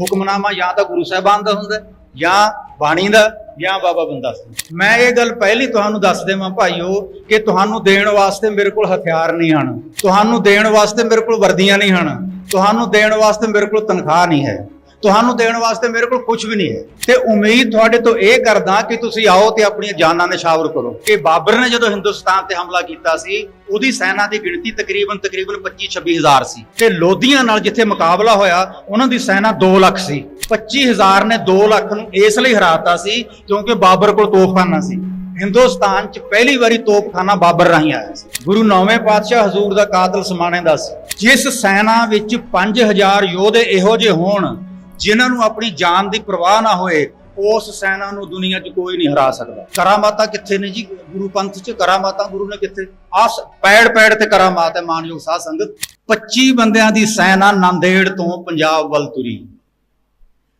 ਹੁਕਮਨਾਮਾ ਜਾਂ ਤਾਂ ਗੁਰੂ ਸਾਹਿਬਾਨ ਦਾ ਹੁੰਦਾ ਜਾਂ ਬਾਣੀ ਦਾ, ਜਾਂ ਬਾਬਾ ਬੰਦਾ ਸਿੰਘ। ਮੈਂ ਇਹ ਗੱਲ ਪਹਿਲੀ ਤੁਹਾਨੂੰ ਦੱਸ ਦੇਵਾਂ ਭਾਈਓ ਕਿ ਤੁਹਾਨੂੰ ਦੇਣ ਵਾਸਤੇ ਮੇਰੇ ਕੋਲ ਹਥਿਆਰ ਨਹੀਂ ਹਨ। ਤੁਹਾਨੂੰ ਦੇਣ ਵਾਸਤੇ ਮੇਰੇ ਕੋਲ ਵਰਦੀਆਂ ਨਹੀਂ ਹਨ। ਤੁਹਾਨੂੰ ਦੇਣ ਵਾਸਤੇ ਮੇਰੇ ਕੋਲ ਤਨਖਾਹ ਨਹੀਂ ਹੈ। ਤੁਹਾਨੂੰ ਦੇਣ ਵਾਸਤੇ ਮੇਰੇ ਕੋਲ ਕੁਝ ਵੀ ਨਹੀਂ ਹੈ। ਤੇ ਉਮੀਦ ਤੁਹਾਡੇ ਤੋਂ ਇਹ ਕਰਦਾ ਕਿ ਤੁਸੀਂ ਆਓ ਤੇ ਆਪਣੀਆਂ ਜਾਨਾਂ ਨਿਸ਼ਾਵਰ ਕਰੋ। ਕਿ ਬਾਬਰ ਨੇ ਜਦੋਂ ਹਿੰਦੁਸਤਾਨ ਤੇ ਹਮਲਾ ਕੀਤਾ ਸੀ, ਉਹਦੀ ਸੈਨਾ ਦੀ ਗਿਣਤੀ ਤਕਰੀਬਨ ਤਕਰੀਬਨ 25 26000 ਸੀ। ਤੇ ਲੋਧੀਆਂ ਨਾਲ ਜਿੱਥੇ ਮੁਕਾਬਲਾ ਹੋਇਆ, ਉਹਨਾਂ ਦੀ ਸੈਨਾ 2 ਲੱਖ ਸੀ। 25000 ਨੇ 2 ਲੱਖ ਨੂੰ ਇਸ ਲਈ ਹਰਾਤਾ ਸੀ, ਕਿਉਂਕਿ ਬਾਬਰ ਕੋਲ ਤੋਪਖਾਨਾ ਸੀ। ਹਿੰਦੁਸਤਾਨ 'ਚ ਪਹਿਲੀ ਵਾਰੀ ਤੋਪਖਾਨਾ ਬਾਬਰ ਰਾਹੀਂ ਆਇਆ ਸੀ। ਗੁਰੂ ਨੌਵੇਂ ਪਾਤਸ਼ਾਹ ਹਜ਼ੂਰ ਦਾ ਕਾਤਲ ਸਮਾਣੇ ਦਾ ਸੀ। ਜਿਸ ਸੈਨਾ ਵਿੱਚ 5000 ਯੋਧੇ ਇਹੋ ਜਿਹੇ ਹੋਣ ਜਿਨ੍ਹਾਂ ਨੂੰ ਆਪਣੀ ਜਾਨ ਦੀ ਪਰਵਾਹ ਨਾ ਹੋਏ, ਉਸ ਸੈਨਾ ਨੂੰ ਦੁਨੀਆ 'ਚ ਕੋਈ ਨਹੀਂ ਹਰਾ ਸਕਦਾ। ਕਰਾਮਾਤਾਂ ਕਿੱਥੇ ਨੇ ਜੀ? ਗੁਰੂ ਪੰਥ 'ਚ ਕਰਾਮਾਤਾਂ ਗੁਰੂ ਨੇ ਕਿੱਥੇ? ਆਸ ਪੈੜ ਪੈੜ ਤੇ ਕਰਾਮਾਤ ਹੈ ਮਾਨਯੋਗ ਸਾਧ ਸੰਗਤ। 25 ਬੰਦਿਆਂ ਦੀ ਸੈਨਾ ਨਾਂਦੇੜ ਤੋਂ ਪੰਜਾਬ ਵੱਲ ਤੁਰੀ।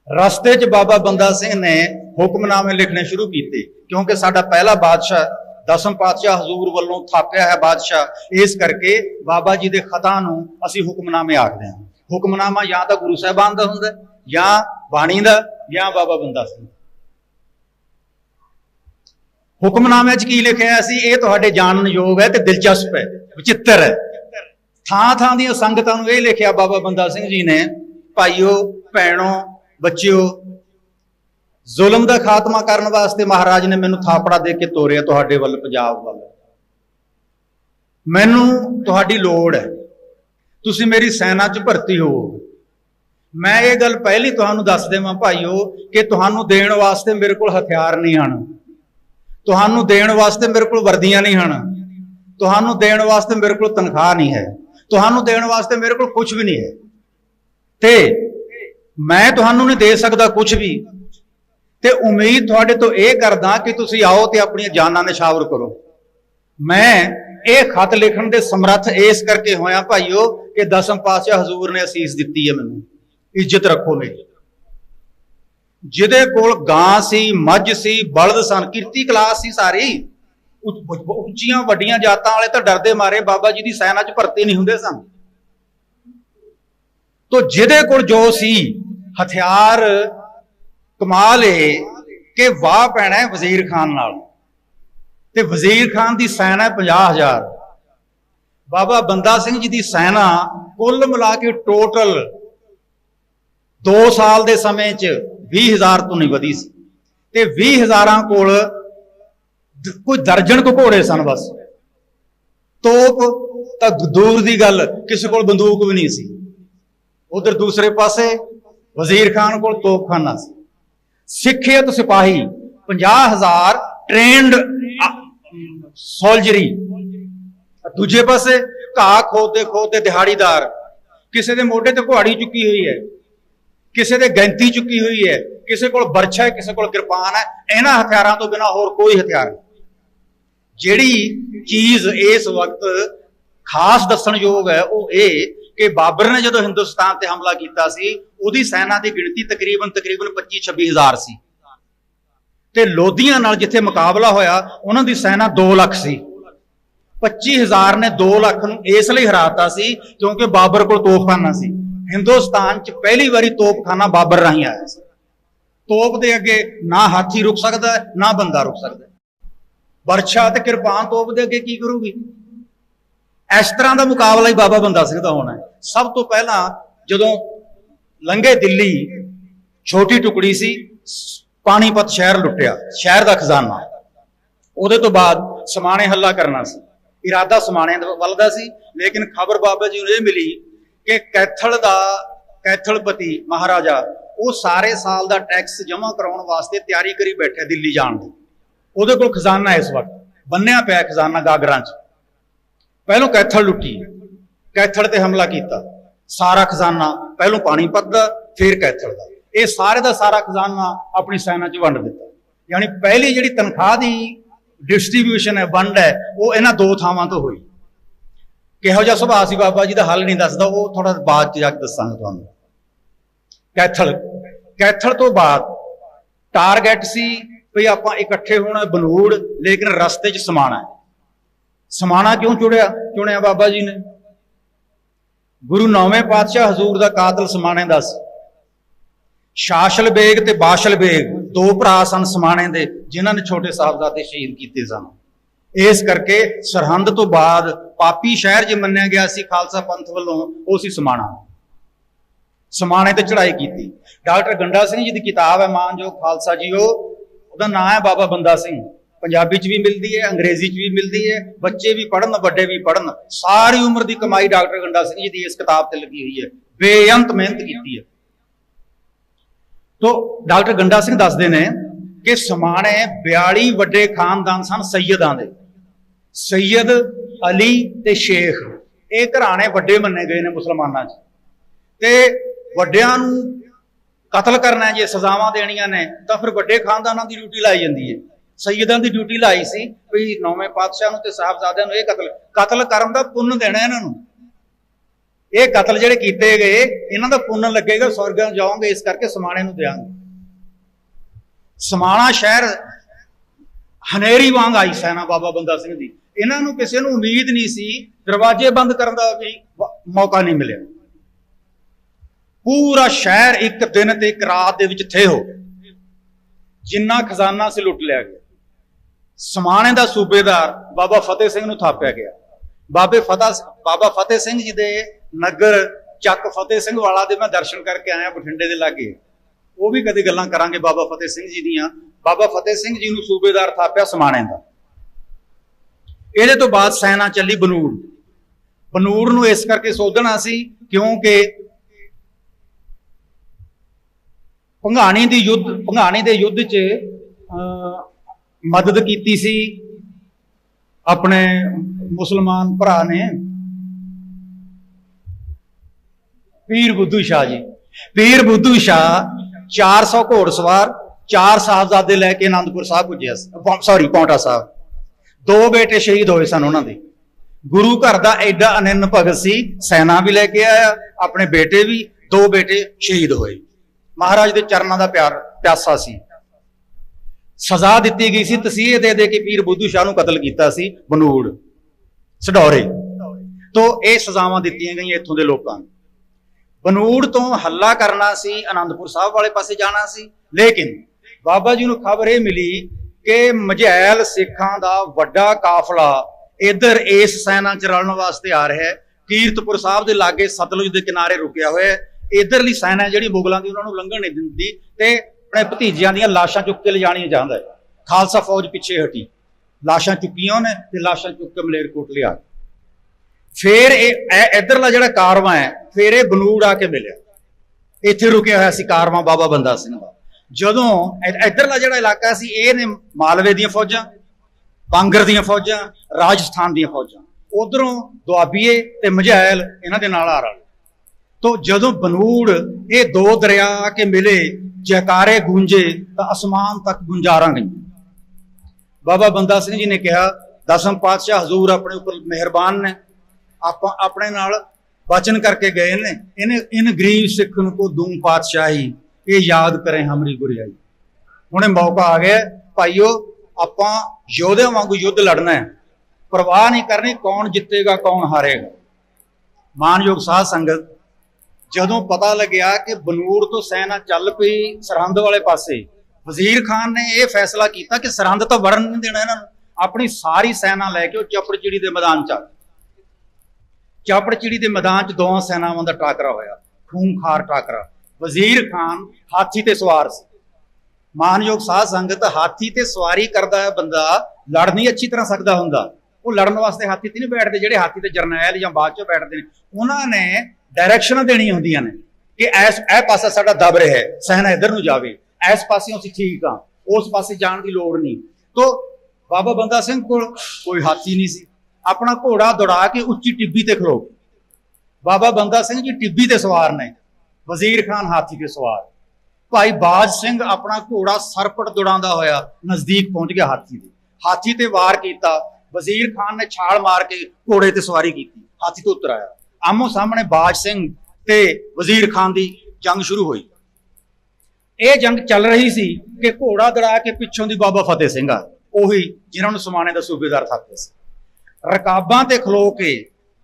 ਰਸਤੇ 'ਚ ਬਾਬਾ ਬੰਦਾ ਸਿੰਘ ਨੇ ਹੁਕਮਨਾਮੇ ਲਿਖਣੇ ਸ਼ੁਰੂ ਕੀਤੇ, ਕਿਉਂਕਿ ਸਾਡਾ ਪਹਿਲਾ ਬਾਦਸ਼ਾਹ ਦਸਮ ਪਾਤਸ਼ਾਹ ਹਜ਼ੂਰ ਵੱਲੋਂ ਥਾਪਿਆ ਹੈ ਬਾਦਸ਼ਾਹ। ਇਸ ਕਰਕੇ ਬਾਬਾ ਜੀ ਦੇ ਖਤਾਂ ਨੂੰ ਅਸੀਂ ਹੁਕਮਨਾਮੇ ਆਖਦੇ ਹਾਂ। ਹੁਕਮਨਾਮਾ ਜਾਂ ਤਾਂ ਗੁਰੂ ਸਾਹਿਬਾਨ ਦਾ ਹੁੰਦਾ ਜਾਂ ਬਾਣੀ ਦਾ ਜਾਂ ਬਾਬਾ ਬੰਦਾ ਸਿੰਘ। ਹੁਕਮਨਾਮੇ 'ਚ ਕੀ ਲਿਖਿਆ ਸੀ? ਇਹ ਤੁਹਾਡੇ ਜਾਣਨ ਯੋਗ ਹੈ ਤੇ ਦਿਲਚਸਪ ਹੈ, ਵਿਚਿੱਤਰ ਹੈ। ਥਾਂ ਥਾਂ ਦੀਆਂ ਸੰਗਤਾਂ ਨੂੰ ਇਹ ਲਿਖਿਆ ਬਾਬਾ ਬੰਦਾ ਸਿੰਘ ਜੀ ਨੇ, ਭਾਈਓ, ਭੈਣੋ, ਬੱਚਿਓ, ਜ਼ੁਲਮ ਦਾ ਖਾਤਮਾ ਕਰਨ ਵਾਸਤੇ ਮਹਾਰਾਜ ਨੇ ਮੈਨੂੰ ਥਾਪੜਾ ਦੇ ਕੇ ਤੋਰਿਆ ਤੁਹਾਡੇ ਵੱਲ, ਪੰਜਾਬ ਵੱਲ। ਮੈਨੂੰ ਤੁਹਾਡੀ ਲੋੜ ਹੈ। ਤੁਸੀਂ ਮੇਰੀ ਸੈਨਾ 'ਚ ਭਰਤੀ ਹੋਵੋ ਮੈਂ ਇਹ ਗੱਲ ਪਹਿਲੀ ਤੁਹਾਨੂੰ ਦੱਸ ਦੇਵਾਂ ਭਾਈਓ ਕਿ ਤੁਹਾਨੂੰ ਦੇਣ ਵਾਸਤੇ ਮੇਰੇ ਕੋਲ ਹਥਿਆਰ ਨਹੀਂ ਹਨ। ਤੁਹਾਨੂੰ ਦੇਣ ਵਾਸਤੇ ਮੇਰੇ ਕੋਲ ਵਰਦੀਆਂ ਨਹੀਂ ਹਨ। ਤੁਹਾਨੂੰ ਦੇਣ ਵਾਸਤੇ ਮੇਰੇ ਕੋਲ ਤਨਖਾਹ ਨਹੀਂ ਹੈ। ਤੁਹਾਨੂੰ ਦੇਣ ਵਾਸਤੇ ਮੇਰੇ ਕੋਲ ਕੁਝ ਵੀ ਨਹੀਂ ਹੈ। ਤੇ ਮੈਂ ਤੁਹਾਨੂੰ ਨਹੀਂ ਦੇ ਸਕਦਾ ਕੁਝ ਵੀ। ਤੇ ਉਮੀਦ ਤੁਹਾਡੇ ਤੋਂ ਇਹ ਕਰਦਾ ਕਿ ਤੁਸੀਂ ਆਓ ਤੇ ਆਪਣੀਆਂ ਜਾਨਾਂ ਨਿਸ਼ਾਵਰ ਕਰੋ। ਮੈਂ ਇਹ ਖਤ ਲਿਖਣ ਦੇ ਸਮਰੱਥ ਇਸ ਕਰਕੇ ਹੋਇਆ ਭਾਈਓ ਕਿ ਦਸਮ ਪਾਤਸ਼ਾਹ ਹਜ਼ੂਰ ਨੇ ਅਸੀਸ ਦਿੱਤੀ ਹੈ ਮੈਨੂੰ। ਇੱਜ਼ਤ ਰੱਖੋ ਮੇਰੀ। ਜਿਹਦੇ ਕੋਲ ਗਾਂ ਸੀ, ਮੱਝ ਸੀ, ਬਲਦ ਸਨ, ਕਿਰਤੀ ਕਲਾਸ ਸੀ ਸਾਰੀ ਉੱਚੀਆਂ ਵੱਡੀਆਂ ਜਾਤਾਂ ਵਾਲੇ ਤਾਂ ਡਰਦੇ ਮਾਰੇ, ਬਾਬਾ ਜੀ ਦੀ ਸੈਨਾ 'ਚ ਭਰਤੀ ਨਹੀਂ ਹੁੰਦੇ ਸਨ। ਤੋ ਜਿਹਦੇ ਕੋਲ ਜੋ ਸੀ, ਹਥਿਆਰ ਕਮਾ ਲਏ ਕਿ ਵਾਹ ਪੈਣਾ ਹੈ ਵਜ਼ੀਰ ਖਾਨ ਨਾਲ। ਤੇ ਵਜ਼ੀਰ ਖਾਨ ਦੀ ਸੈਨਾ ਹੈ 50000 ਬਾਬਾ ਬੰਦਾ ਸਿੰਘ ਜੀ ਦੀ ਸੈਨਾ ਕੁੱਲ ਮਿਲਾ ਕੇ ਟੋਟਲ 2 ਸਾਲ ਦੇ ਸਮੇਂ 'ਚ 20000 ਤੋਂ ਨਹੀਂ ਵਧੀ ਸੀ। ਤੇ 20000ਾਂ ਕੋਲ ਕੋਈ ਦਰਜਨ ਕੁ ਘੋੜੇ ਸਨ ਬਸ। ਤੋਪ ਤਾਂ ਦੂਰ ਦੀ ਗੱਲ, ਕਿਸੇ ਕੋਲ ਬੰਦੂਕ ਵੀ ਨਹੀਂ ਸੀ। ਉਧਰ ਦੂਸਰੇ ਪਾਸੇ ਵਜ਼ੀਰ ਖਾਨ ਕੋਲ ਤੋਪਖਾਨਾ ਸੀ। ਸਿੱਖਿਅਤ ਸਿਪਾਹੀ 50000 ਟ੍ਰੇਨਡ ਸੋਲਜਰੀ ਦੂਜੇ ਪਾਸੇ ਘਾਹ ਖੋਦਦੇ ਖੋਦਦੇ ਦਿਹਾੜੀਦਾਰ। ਕਿਸੇ ਦੇ ਮੋਢੇ ਤੇ ਕੁਹਾੜੀ ਚੁੱਕੀ ਹੋਈ ਹੈ। ਕਿਸੇ ਦੇ ਗੈਂਤੀ ਚੁੱਕੀ ਹੋਈ ਹੈ, ਕਿਸੇ ਕੋਲ ਬਰਛਾ ਹੈ, ਕਿਸੇ ਕੋਲ ਕਿਰਪਾਨ ਹੈ, ਇਹਨਾਂ ਹਥਿਆਰਾਂ ਤੋਂ ਬਿਨਾ ਹੋਰ ਕੋਈ ਹਥਿਆਰ ਨਹੀਂ। ਜਿਹੜੀ ਚੀਜ਼ ਇਸ ਵਕਤ ਖਾਸ ਦੱਸਣਯੋਗ ਹੈ, ਉਹ ਇਹ ਕਿ ਬਾਬਰ ਨੇ ਜਦੋਂ ਹਿੰਦੁਸਤਾਨ ਤੇ ਹਮਲਾ ਕੀਤਾ ਸੀ, ਉਹਦੀ ਸੈਨਾ ਦੀ ਗਿਣਤੀ ਤਕਰੀਬਨ ਤਕਰੀਬਨ 25 26000 ਸੀ। ਤੇ ਲੋਧੀਆਂ ਨਾਲ ਜਿੱਥੇ ਮੁਕਾਬਲਾ ਹੋਇਆ, ਉਹਨਾਂ ਦੀ ਸੈਨਾ 2 ਲੱਖ ਸੀ। 25000 ਨੇ 2 ਲੱਖ ਨੂੰ ਇਸ ਲਈ ਹਰਾਤਾ ਸੀ, ਕਿਉਂਕਿ ਬਾਬਰ ਕੋਲ ਤੋਪਖਾਨਾ ਸੀ। ਹਿੰਦੁਸਤਾਨ 'ਚ ਪਹਿਲੀ ਵਾਰੀ ਤੋਪਖਾਨਾ ਬਾਬਰ ਰਾਹੀਂ ਆਇਆ ਸੀ। ਤੋਪ ਦੇ ਅੱਗੇ ਨਾ ਹਾਥੀ ਰੁਕ ਸਕਦਾ ਨਾ ਬੰਦਾ ਰੁਕ ਸਕਦਾ ਵਰਸ਼ਾ ਵਰਛਾ ਤੇ ਕਿਰਪਾਨ ਤੋਪ ਦੇ ਅੱਗੇ ਕੀ ਕਰੂਗੀ? ਇਸ ਤਰ੍ਹਾਂ ਦਾ ਮੁਕਾਬਲਾ ਹੀ ਬਾਬਾ ਬੰਦਾ ਸਿੰਘ ਦਾ ਹੋਣਾ ਸਭ ਤੋਂ ਪਹਿਲਾਂ ਜਦੋਂ ਲੰਘੇ ਦਿੱਲੀ, ਛੋਟੀ ਟੁਕੜੀ ਸੀ, ਪਾਣੀਪਤ ਸ਼ਹਿਰ ਲੁੱਟਿਆ, ਸ਼ਹਿਰ ਦਾ ਖਜ਼ਾਨਾ। ਉਹਦੇ ਤੋਂ ਬਾਅਦ ਸਮਾਣੇ ਹੱਲਾ ਕਰਨਾ ਸੀ। ਇਰਾਦਾ ਸਮਾਣੇ ਦੇ ਵੱਲ ਦਾ ਸੀ, ਲੇਕਿਨ ਖਬਰ ਬਾਬਾ ਜੀ ਨੂੰ ਇਹ ਮਿਲੀ ਕਿ ਕੈਥਲ ਦਾ, ਕੈਥਲਪਤੀ ਮਹਾਰਾਜਾ, ਉਹ ਸਾਰੇ ਸਾਲ ਦਾ ਟੈਕਸ ਜਮ੍ਹਾਂ ਕਰਾਉਣ ਵਾਸਤੇ ਤਿਆਰੀ ਕਰੀ ਬੈਠੇ ਦਿੱਲੀ ਜਾਣ ਦੀ। ਉਹਦੇ ਕੋਲ ਖਜ਼ਾਨਾ ਹੈ ਇਸ ਵਕਤ, ਬੰਨਿਆ ਪਿਆ ਖਜ਼ਾਨਾ ਗਾਗਰਾਂ 'ਚ। ਪਹਿਲੋਂ ਕੈਥਲ ਲੁੱਟੀ, ਕੈਥਲ ਤੇ ਹਮਲਾ ਕੀਤਾ। ਸਾਰਾ ਖਜ਼ਾਨਾ, ਪਹਿਲੋਂ ਪਾਣੀ ਦਾ ਫਿਰ ਕੈਥਲ ਦਾ। ਇਹ ਸਾਰੇ ਦਾ ਸਾਰਾ ਖਜ਼ਾਨਾ ਆਪਣੀ ਸੈਨਾ 'ਚ ਵੰਡ ਦਿੱਤਾ। ਯਾਨੀ ਪਹਿਲੀ ਜਿਹੜੀ ਤਨਖਾਹ ਦੀ ਡਿਸਟ੍ਰੀਬਿਊਸ਼ਨ ਹੈ, ਵੰਡ ਹੈ, ਉਹ ਇਹਨਾਂ ਦੋ ਥਾਵਾਂ ਤੋਂ ਹੋਈ। ਕਿਹੋ ਜਿਹਾ ਸੁਭਾਅ ਸੀ ਬਾਬਾ ਜੀ ਦਾ? ਹੱਲ ਨਹੀਂ ਦੱਸਦਾ। ਉਹ ਥੋੜਾ ਬਾਅਦ ਚ ਜਾ ਕੇ ਦੱਸਾਂਗਾ ਤੁਹਾਨੂੰ। ਕੈਥਲ। ਕੈਥਲ ਤੋਂ ਬਾਅਦ ਟਾਰਗੇਟ ਸੀ ਵੀ ਆਪਾਂ ਇਕੱਠੇ ਹੋਣਾ ਬਲੂੜ ਲੇਕਿਨ ਰਸਤੇ 'ਚ ਸਮਾਣਾ ਹੈ। ਸਮਾਣਾ ਕਿਉਂ ਚੁੜਿਆ ਚੁਣਿਆ ਬਾਬਾ ਜੀ ਨੇ। ਗੁਰੂ ਨੌਵੇਂ ਪਾਤਸ਼ਾਹ ਹਜ਼ੂਰ ਦਾ ਕਾਤਲ ਸਮਾਣੇ ਦਾ ਸੀ। ਸ਼ਾਸਲ ਬੇਗ ਤੇ ਬਾਸ਼ਲ ਬੇਗ, ਦੋ ਭਰਾ ਸਨ ਸਮਾਣੇ ਦੇ, ਜਿਨ੍ਹਾਂ ਨੇ ਛੋਟੇ ਸਾਹਿਬਜ਼ਾਦੇ ਸ਼ਹੀਦ ਕੀਤੇ ਸਨ। ਇਸ ਕਰਕੇ ਸਰਹੰਦ ਤੋਂ ਬਾਅਦ ਪਾਪੀ ਸ਼ਹਿਰ ਜੇ ਮੰਨਿਆ ਗਿਆ ਸੀ ਖਾਲਸਾ ਪੰਥ ਵੱਲੋਂ, ਉਹ ਸੀ ਸਮਾਣਾ। ਸਮਾਣੇ ਤੇ ਚੜ੍ਹਾਈ ਕੀਤੀ। ਡਾਕਟਰ ਗੰਡਾ ਸਿੰਘ ਜੀ ਦੀ ਕਿਤਾਬ ਹੈ ਮਾਨਯੋਗ ਖਾਲਸਾ ਜੀਓ। ਉਹਦਾ ਨਾਮ ਹੈ ਬਾਬਾ ਬੰਦਾ ਸਿੰਘ। ਪੰਜਾਬੀ ਚ ਵੀ ਮਿਲਦੀ ਹੈ, ਅੰਗਰੇਜ਼ੀ ਚ ਵੀ ਮਿਲਦੀ ਹੈ, ਬੱਚੇ ਵੀ ਪੜ੍ਹਨ, ਵੱਡੇ ਵੀ ਪੜ੍ਹਨ। ਸਾਰੀ ਉਮਰ ਦੀ ਕਮਾਈ ਡਾਕਟਰ ਗੰਡਾ ਸਿੰਘ ਜੀ ਦੀ ਇਸ ਕਿਤਾਬ ਤੇ ਲੱਗੀ ਹੋਈ ਹੈ। ਬੇਅੰਤ ਮਿਹਨਤ ਕੀਤੀ ਹੈ। ਤੋ ਡਾਕਟਰ ਗੰਡਾ ਸਿੰਘ ਦੱਸਦੇ ਨੇ ਕਿ ਸਮਾਣੇ 42 ਵੱਡੇ ਖਾਨਦਾਨ ਸਨ ਸੈਯਦਾਂ ਦੇ। ਸੈਯਦ ਅਲੀ ਤੇ ਸ਼ੇਖ। ਇਹ ਘਰਾਣੇ ਵੱਡੇ ਮੰਨੇ ਗਏ ਨੇ ਮੁਸਲਮਾਨਾਂ 'ਚ। ਤੇ ਵੱਡਿਆਂ ਨੂੰ ਕਤਲ ਕਰਨਾ ਜੇ ਸਜ਼ਾਵਾਂ ਦੇਣੀਆਂ ਨੇ, ਤਾਂ ਫਿਰ ਵੱਡੇ ਖਾਨਦਾਨਾਂ ਦੀ ਡਿਊਟੀ ਲਾਈ ਜਾਂਦੀ ਹੈ ਸੈਯਦਾਂ ਦੀ ਡਿਊਟੀ ਲਾਈ ਸੀ ਵੀ ਨੌਵੇਂ ਪਾਤਸ਼ਾਹ ਨੂੰ ਤੇ ਸਾਹਿਬਜ਼ਾਦਿਆਂ ਨੂੰ ਇਹ ਕਤਲ ਕਤਲ ਕਰਨ ਦਾ ਪੁੰਨ ਦੇਣਾ ਇਹਨਾਂ ਨੂੰ। ਇਹ ਕਤਲ ਜਿਹੜੇ ਕੀਤੇ ਗਏ, ਇਹਨਾਂ ਦਾ ਪੁੰਨ ਲੱਗੇਗਾ, ਸਵਰਗਾਂ ਜਾਓਗੇ, ਇਸ ਕਰਕੇ ਸਮਾਣੇ ਨੂੰ ਦਿਆਂਗੇ। ਸਮਾਣਾ ਸ਼ਹਿਰ ਹਨੇਰੀ ਵਾਂਗ ਆਈ ਸੈਨਾ ਬਾਬਾ ਬੰਦਾ ਸਿੰਘ ਦੀ। ਇਹਨਾਂ ਨੂੰ ਕਿਸੇ ਨੂੰ ਉਮੀਦ ਨਹੀਂ ਸੀ, ਦਰਵਾਜ਼ੇ ਬੰਦ ਕਰਨ ਦਾ ਵੀ ਮੌਕਾ ਨਹੀਂ ਮਿਲਿਆ। ਪੂਰਾ ਸ਼ਹਿਰ ਇੱਕ ਦਿਨ ਤੇ ਇੱਕ ਰਾਤ ਦੇ ਵਿੱਚ ਥੇ ਹੋ ਜਿੰਨਾ ਖਜ਼ਾਨਾ ਸੀ ਲੁੱਟ ਲਿਆ ਗਿਆ। ਸਮਾਣੇ ਦਾ ਸੂਬੇਦਾਰ ਬਾਬਾ ਫਤਿਹ ਸਿੰਘ ਨੂੰ ਥਾਪਿਆ ਗਿਆ। ਬਾਬੇ ਫਤਿਹ ਬਾਬਾ ਫਤਿਹ ਸਿੰਘ ਜੀ ਦੇ ਨਗਰ ਚੱਕ ਫਤਿਹ ਸਿੰਘ ਵਾਲਾ ਦੇ ਮੈਂ ਦਰਸ਼ਨ ਕਰਕੇ ਆਇਆ, ਬਠਿੰਡੇ ਦੇ ਲਾਗੇ। ਉਹ ਵੀ ਕਦੇ ਗੱਲਾਂ ਕਰਾਂਗੇ ਬਾਬਾ ਫਤਿਹ ਸਿੰਘ ਜੀ ਦੀਆਂ। ਬਾਬਾ ਫਤਿਹ ਸਿੰਘ ਜੀ ਨੂੰ ਸੂਬੇਦਾਰ ਥਾਪਿਆ ਸਮਾਣੇ ਦਾ। ਇਹਦੇ ਤੋਂ ਬਾਅਦ ਸੈਨਾ ਚੱਲੀ ਬਨੂੜ ਬਨੂੜ ਨੂੰ ਇਸ ਕਰਕੇ ਸੋਧਣਾ ਸੀ ਕਿਉਂਕਿ ਭੰਗਾਣੀ ਦੀ ਯੁੱਧ ਭੰਗਾਣੀ ਦੇ ਯੁੱਧ 'ਚ ਅਹ, ਮਦਦ ਕੀਤੀ ਸੀ ਆਪਣੇ ਮੁਸਲਮਾਨ ਭਰਾ ਨੇ। ਪੀਰ ਬੁੱਧੂ ਸ਼ਾਹ ਜੀ। ਪੀਰ ਬੁੱਧੂ ਸ਼ਾਹ 400 ਘੋੜਸਵਾਰ ਚਾਰ ਸਾਹਿਬਜ਼ਾਦੇ ਲੈ ਕੇ ਆਨੰਦਪੁਰ ਸਾਹਿਬ ਪੁੱਜਿਆ ਸੀ। ਸੌਰੀ ਪੌਂਟਾ ਸਾਹਿਬ। ਦੋ ਬੇਟੇ ਸ਼ਹੀਦ ਹੋਏ ਸਨ ਉਹਨਾਂ ਦੇ। ਗੁਰੂ ਘਰ ਦਾ ਐਡਾ ਅਨੰਨ ਭਗਤ ਸੀ, ਸੈਨਾ ਵੀ ਲੈ ਕੇ ਆਇਆ, ਆਪਣੇ ਬੇਟੇ ਵੀ, ਦੋ ਬੇਟੇ ਸ਼ਹੀਦ ਹੋਏ। ਮਹਾਰਾਜ ਦੇ ਚਰਨਾਂ ਦਾ ਪਿਆਰ, ਪਿਆਸਾ ਸੀ। ਸਜ਼ਾ ਦਿੱਤੀ ਗਈ ਸੀ, ਤਸੀਹੇ ਦੇ ਦੇ ਕੇ ਪੀਰ ਬੁੱਧੂ ਸ਼ਾਹ ਨੂੰ ਕਤਲ ਕੀਤਾ ਸੀ, ਬਨੂੜ, ਸਡੌਰੇ। ਤੋਂ ਇਹ ਸਜ਼ਾਵਾਂ ਦਿੱਤੀਆਂ ਗਈਆਂ ਇੱਥੋਂ ਦੇ ਲੋਕਾਂ ਨੂੰ। ਬਨੂੜ ਤੋਂ ਹੱਲਾ ਕਰਨਾ ਸੀ ਆਨੰਦਪੁਰ ਸਾਹਿਬ ਵਾਲੇ ਪਾਸੇ ਜਾਣਾ ਸੀ, ਲੇਕਿਨ ਬਾਬਾ ਜੀ ਨੂੰ ਖਬਰ ਇਹ ਮਿਲੀ ਕਿ ਮਝੈਲ ਸਿੱਖਾਂ ਦਾ ਵੱਡਾ ਕਾਫਲਾ ਇਧਰ ਇਸ ਸੈਨਾ ਚ ਰਲਣ ਵਾਸਤੇ ਆ ਰਿਹਾ ਹੈ। ਕੀਰਤਪੁਰ ਸਾਹਿਬ ਦੇ ਲਾਗੇ ਸਤਲੁਜ ਦੇ ਕਿਨਾਰੇ ਰੁਕਿਆ ਹੋਇਆ ਹੈ। ਇਧਰਲੀ ਸੈਨਾ ਜਿਹੜੀ ਮੁਗਲਾਂ ਦੀ ਉਹਨਾਂ ਨੂੰ ਲੰਘਣ ਨਹੀਂ ਦਿੰਦੀ ਤੇ ਆਪਣੇ ਭਤੀਜਿਆਂ ਦੀਆਂ ਲਾਸ਼ਾਂ ਚੁੱਕ ਕੇ ਲਿਜਾਣੀਆਂ ਚਾਹੁੰਦਾ ਹੈ। ਖਾਲਸਾ ਫੌਜ ਪਿੱਛੇ ਹਟੀ। ਲਾਸ਼ਾਂ ਚੁੱਕੀਆਂ ਉਹਨੇ ਤੇ ਲਾਸ਼ਾਂ ਚੁੱਕ ਕੇ ਮਲੇਰਕੋਟ ਲਿਆ। ਫੇਰ ਇਹ ਇਹ ਇਧਰਲਾ ਜਿਹੜਾ ਕਾਰਵਾਂ ਹੈ, ਫੇਰ ਇਹ ਬਨੂੜ ਆ ਕੇ ਮਿਲਿਆ। ਇੱਥੇ ਰੁਕਿਆ ਹੋਇਆ ਸੀ ਕਾਰਵਾਂ ਬਾਬਾ ਬੰਦਾ ਸਿੰਘ ਦਾ। ਜਦੋਂ ਇ- ਇਧਰਲਾ ਜਿਹੜਾ ਇਲਾਕਾ ਸੀ, ਇਹ ਨੇ ਮਾਲਵੇ ਦੀਆਂ ਫੌਜਾਂ, ਬਾਂਗਰ ਦੀਆਂ ਫੌਜਾਂ, ਰਾਜਸਥਾਨ ਦੀਆਂ ਫੌਜਾਂ। ਉਧਰੋਂ ਦੁਆਬੀਏ ਤੇ ਮਝੈਲ ਇਹਨਾਂ ਦੇ ਨਾਲ ਆ ਰਲ ਤੋ ਜਦੋਂ ਬਨੂੜ ਇਹ ਦੋ ਦਰਿਆ ਕੇ ਮਿਲੇ, ਜੈਕਾਰੇ ਗੂੰਜੇ, ਤਾਂ ਅਸਮਾਨ ਤੱਕ ਗੁੰਜਾਰਾਂ ਗਈਆਂ। ਬਾਬਾ ਬੰਦਾ ਸਿੰਘ ਜੀ ਨੇ ਕਿਹਾ, ਦਸਮ ਪਾਤਸ਼ਾਹ ਹਜ਼ੂਰ ਆਪਣੇ ਉੱਪਰ ਮਿਹਰਬਾਨ ਨੇ। ਆਪਾਂ ਆਪਣੇ ਨਾਲ ਵਚਨ ਕਰਕੇ ਗਏ ਨੇ। ਇਹਨੇ ਇਨ ਗਰੀਬ ਸਿੱਖ ਨੂੰ ਕੋ ਦੂੰ ਪਾਤਸ਼ਾਹੀ। ਇਹ ਯਾਦ ਕਰੇ ਹਮਰੀ ਗੁਰਿਆਈ। ਹੁਣੇ ਮੌਕਾ ਆ ਗਿਆ। ਹੈ, ਭਾਈਓ ਆਪਾਂ ਯੋਧਿਆਂ ਵਾਂਗੂ ਯੁੱਧ ਲੜਨਾ ਹੈ। ਪਰਵਾਹ ਨਹੀਂ ਕਰਨੀ ਕੌਣ ਜਿੱਤੇਗਾ ਕੌਣ ਹਾਰੇਗਾ। ਮਾਨਯੋਗ ਸਾਧ ਸੰਗਤ ਜਦੋਂ ਪਤਾ ਲੱਗਿਆ ਕਿ ਬਨੂੜ ਤੋਂ ਸੈਨਾ ਚੱਲ ਪਈ ਸਰਹੰਦ ਵਾਲੇ ਪਾਸੇ ਵਜ਼ੀਰ ਖਾਨ ਨੇ ਇਹ ਫੈਸਲਾ ਕੀਤਾ ਕਿ ਸਰਹੰਦ ਤਾਂ ਵੜਨ ਨਹੀਂ ਦੇਣਾ ਇਹਨਾਂ ਨੂੰ। ਆਪਣੀ ਸਾਰੀ ਸੈਨਾ ਲੈ ਕੇ ਉਹ ਚਪੜਚਿੜੀ ਦੇ ਮੈਦਾਨ ਚ ਆ ਚਪੜਚਿੜੀ ਦੇ ਮੈਦਾਨ ਚ ਦੋਵਾਂ ਸੈਨਾਵਾਂ ਦਾ ਟਾਕਰਾ ਹੋਇਆ। ਖੂਨਖਾਰ ਟਾਕਰਾ। ਵਜ਼ੀਰ ਖਾਨ ਹਾਥੀ ਤੇ ਸਵਾਰ ਸੀ। ਮਾਨਯੋਗ ਸਾਧ ਸੰਗਤ ਹਾਥੀ ਤੇ ਸਵਾਰੀ ਕਰਦਾ ਬੰਦਾ ਲੜ ਨਹੀਂ ਅੱਛੀ ਤਰ੍ਹਾਂ ਸਕਦਾ ਹੁੰਦਾ। ਉਹ ਲੜਨ ਵਾਸਤੇ ਹਾਥੀ ਤੇ ਨਹੀਂ ਬੈਠਦੇ, ਜਿਹੜੇ ਹਾਥੀ ਤੇ ਜਰਨੈਲ ਜਾਂ ਬਾਅਦ ਚੋਂ ਬੈਠਦੇ ਨੇ, ਉਹਨਾਂ ਨੇ ਡਾਇਰੈਕਸ਼ਨਾਂ ਦੇਣੀਆਂ ਹੁੰਦੀਆਂ ਨੇ ਕਿ ਐਸ, ਇਹ ਪਾਸਾ ਸਾਡਾ ਦਬ ਰਿਹਾ ਹੈ ਸੈਨਾ ਇੱਧਰ ਨੂੰ ਜਾਵੇ। ਇਸ ਪਾਸਿਓਂ ਅਸੀਂ ਠੀਕ ਆ ਉਸ ਪਾਸੇ ਜਾਣ ਦੀ ਲੋੜ ਨਹੀਂ। ਤੋਂ ਬਾਬਾ ਬੰਦਾ ਸਿੰਘ ਕੋਲ ਕੋਈ ਹਾਥੀ ਨਹੀਂ ਸੀ। ਆਪਣਾ ਘੋੜਾ ਦੌੜਾ ਕੇ ਉੱਚੀ ਟਿੱਬੀ ਤੇ ਖਲੋ ਬਾਬਾ ਬੰਦਾ ਸਿੰਘ ਜੀ ਟਿੱਬੀ ਤੇ ਸਵਾਰ ਨੇ। ਵਜ਼ੀਰ ਖਾਨ ਹਾਥੀ ਤੇ ਸਵਾਰ। ਭਾਈ ਬਾਜ ਸਿੰਘ ਆਪਣਾ ਘੋੜਾ ਸਰਪਟ ਦੌੜਾਉਂਦਾ ਹੋਇਆ, ਨਜ਼ਦੀਕ ਪਹੁੰਚ ਗਿਆ ਹਾਥੀ ਦੇ ਹਾਥੀ ਤੇ ਵਾਰ ਕੀਤਾ, ਵਜ਼ੀਰ ਖਾਨ ਨੇ ਛਾਲ ਮਾਰ ਕੇ ਘੋੜੇ ਤੇ ਸਵਾਰੀ ਕੀਤੀ, ਹਾਥੀ ਤੋਂ ਉਤਰ ਆਇਆ। ਆਮੋ ਸਾਹਮਣੇ ਬਾਜ ਸਿੰਘ ਤੇ ਵਜ਼ੀਰ ਖਾਨ ਦੀ ਜੰਗ ਸ਼ੁਰੂ ਹੋਈ। ਇਹ ਜੰਗ ਚੱਲ ਰਹੀ ਸੀ ਕਿ ਘੋੜਾ ਦੜਾ ਕੇ ਪਿੱਛੋਂ ਦੀ ਬਾਬਾ ਫਤਿਹ ਸਿੰਘ ਆ, ਉਹੀ ਜਿਨ੍ਹਾਂ ਨੂੰ ਸਮਾਣੇ ਦਾ ਸੂਬੇਦਾਰ ਥਾਪਿਆ ਸੀ। ਰਕਾਬਾਂ ਤੇ ਖਲੋ ਕੇ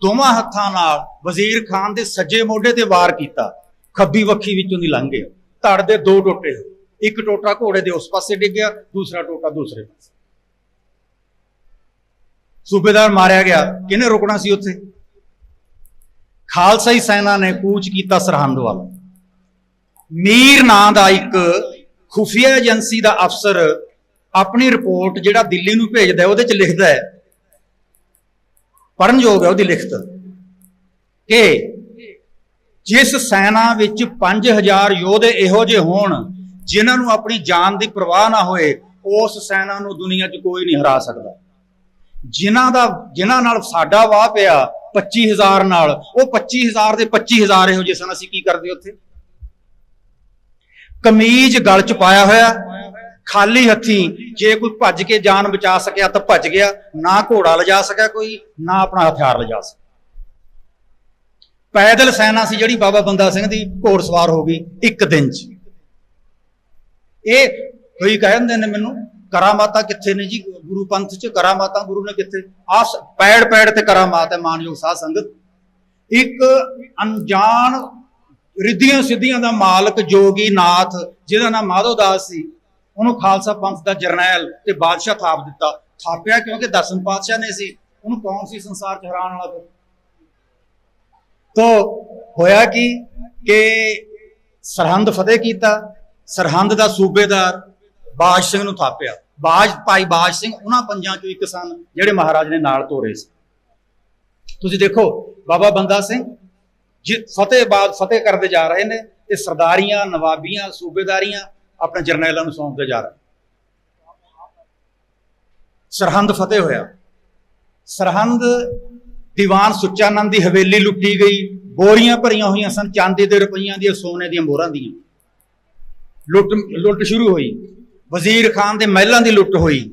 ਦੋਵਾਂ ਹੱਥਾਂ ਨਾਲ ਵਜ਼ੀਰ ਖਾਨ ਦੇ ਸੱਜੇ ਮੋਢੇ ਤੇ ਵਾਰ ਕੀਤਾ ਖੱਬੀ ਵੱਖੀ ਵਿੱਚੋਂ ਦੀ ਲੰਘ ਗਿਆ। ਧੜ ਦੇ ਦੋ ਟੋਟੇ ਇੱਕ ਟੋਟਾ ਘੋੜੇ ਦੇ ਉਸ ਪਾਸੇ ਡਿੱਗਿਆ, ਦੂਸਰਾ ਟੋਟਾ ਦੂਸਰੇ ਪਾਸੇ। ਸੂਬੇਦਾਰ ਮਾਰਿਆ ਗਿਆ। ਕਿਹਨੇ ਰੁਕਣਾ ਸੀ ਉੱਥੇ? ਖਾਲਸਾਈ ਸੈਨਾ ਨੇ ਕੂਚ ਕੀਤਾ ਸਰਹੰਦ ਵੱਲ। ਮੀਰ ਨਾਂ ਦਾ ਇੱਕ ਖੁਫੀਆ ਏਜੰਸੀ ਦਾ ਅਫਸਰ ਆਪਣੀ ਰਿਪੋਰਟ ਜਿਹੜਾ ਦਿੱਲੀ ਨੂੰ ਭੇਜਦਾ ਉਹਦੇ ਚ ਲਿਖਦਾ ਹੈ। ਪੜਨਯੋਗ ਹੈ ਉਹਦੀ ਲਿਖਤ। ਕਿ ਜਿਸ ਸੈਨਾ ਵਿੱਚ 5000 ਯੋਧੇ ਇਹੋ ਜਿਹੇ ਹੋਣ, ਜਿਨ੍ਹਾਂ ਨੂੰ ਆਪਣੀ ਜਾਨ ਦੀ ਪਰਵਾਹ ਨਾ ਹੋਏ, ਉਸ ਸੈਨਾ ਨੂੰ ਦੁਨੀਆ 'ਚ ਕੋਈ ਨਹੀਂ ਹਰਾ ਸਕਦਾ। ਜਿਨ੍ਹਾਂ ਦਾ, ਜਿਨ੍ਹਾਂ ਨਾਲ ਸਾਡਾ ਵਾਹ ਪਿਆ 25000 ਨਾਲ, ਉਹ 25000 ਦੇ 25000 ਇਹੋ ਜਿਹੇ ਸਨ, ਅਸੀਂ ਕੀ ਕਰਦੇ ਉੱਥੇ? ਕਮੀਜ਼ ਗਲ 'ਚ ਪਾਇਆ ਹੋਇਆ, ਖਾਲੀ ਹੱਥੀ, ਜੇ ਕੋਈ ਭੱਜ ਕੇ ਜਾਨ ਬਚਾ ਸਕਿਆ ਤਾਂ ਭੱਜ ਗਿਆ, ਨਾ ਘੋੜਾ ਲਿਜਾ ਸਕਿਆ ਕੋਈ, ਨਾ ਆਪਣਾ ਹਥਿਆਰ ਲਿਜਾ ਸਕਿਆ। ਪੈਦਲ ਸੈਨਾ ਸੀ ਜਿਹੜੀ ਬਾਬਾ ਬੰਦਾ ਸਿੰਘ ਦੀ ਘੋੜ ਸਵਾਰ ਹੋ ਗਈ ਇੱਕ ਦਿਨ 'ਚ। ਇਹ ਕੋਈ ਕਹਿੰਦੇ ਨੇ ਮੈਨੂੰ ਕਰਾਮਾਤਾਂ ਕਿੱਥੇ ਨੇ ਜੀ? ਗੁਰੂ ਪੰਥ 'ਚ ਕਰਾਮਾਤਾਂ ਗੁਰੂ ਨੇ ਕਿੱਥੇ? ਆ ਪੈੜ ਪੈੜ ਤੇ ਕਰਾਮਾਤ ਹੈ ਮਾਨਯੋਗ ਸਾਧ ਸੰਗਤ। ਇੱਕ ਅਣਜਾਣ ਰਿੱਧੀਆਂ ਸਿੱਧੀਆਂ ਦਾ ਮਾਲਕ ਜੋਗੀ ਨਾਥ, ਜਿਹਦਾ ਨਾਮ ਮਾਧੋ ਦਾਸ ਸੀ, ਉਹਨੂੰ ਖਾਲਸਾ ਪੰਥ ਦਾ ਜਰਨੈਲ ਤੇ ਬਾਦਸ਼ਾਹ ਥਾਪ ਦਿੱਤਾ। ਥਾਪਿਆ ਕਿਉਂਕਿ ਦਸਮ ਪਾਤਸ਼ਾਹ ਨੇ ਸੀ। ਉਹਨੂੰ ਕੌਣ ਸੀ ਸੰਸਾਰ ਚ ਹਰਾਉਣ ਵਾਲਾ ਫਿਰ? ਤੋ ਹੋਇਆ ਕੀ ਕਿ ਸਰਹੰਦ ਫਤਿਹ ਕੀਤਾ, ਸਰਹੰਦ ਦਾ ਸੂਬੇਦਾਰ ਬਾਜ ਸਿੰਘ ਨੂੰ ਥਾਪਿਆ। ਬਾਜ, ਭਾਈ ਬਾਜ ਸਿੰਘ, ਉਹਨਾਂ ਪੰਜਾਂ ਚੋਂ ਇੱਕ ਸਨ ਜਿਹੜੇ ਮਹਾਰਾਜ ਨੇ ਨਾਲ ਤੋਰੇ ਸੀ। ਤੁਸੀਂ ਦੇਖੋ, ਬਾਬਾ ਬੰਦਾ ਸਿੰਘ ਜੀ, ਫਤਿਹ ਬਾਦ ਫਤਿਹ ਕਰਦੇ ਜਾ ਰਹੇ ਨੇ ਤੇ ਸਰਦਾਰੀਆਂ, ਨਵਾਬੀਆਂ, ਸੂਬੇਦਾਰੀਆਂ ਆਪਣੇ ਜਰਨੈਲਾਂ ਨੂੰ ਸੌਂਪਦੇ ਜਾ ਰਹੇ ਸਰਹੰਦ ਫਤਿਹ ਹੋਇਆ। ਸਰਹੰਦ ਦੀਵਾਨ ਸੁੱਚਾਨੰਦ ਦੀ ਹਵੇਲੀ ਲੁੱਟੀ ਗਈ। ਬੋਰੀਆਂ ਭਰੀਆਂ ਹੋਈਆਂ ਸਨ, ਚਾਂਦੀ ਦੇ ਰੁਪਈਆਂ ਦੀਆਂ, ਸੋਨੇ ਦੀਆਂ ਮੋਹਰਾਂ ਦੀਆਂ। ਲੁੱਟ ਲੁੱਟ ਸ਼ੁਰੂ ਹੋਈ। ਵਜ਼ੀਰ ਖਾਨ ਦੇ ਮਹਿਲਾਂ ਦੀ ਲੁੱਟ ਹੋਈ।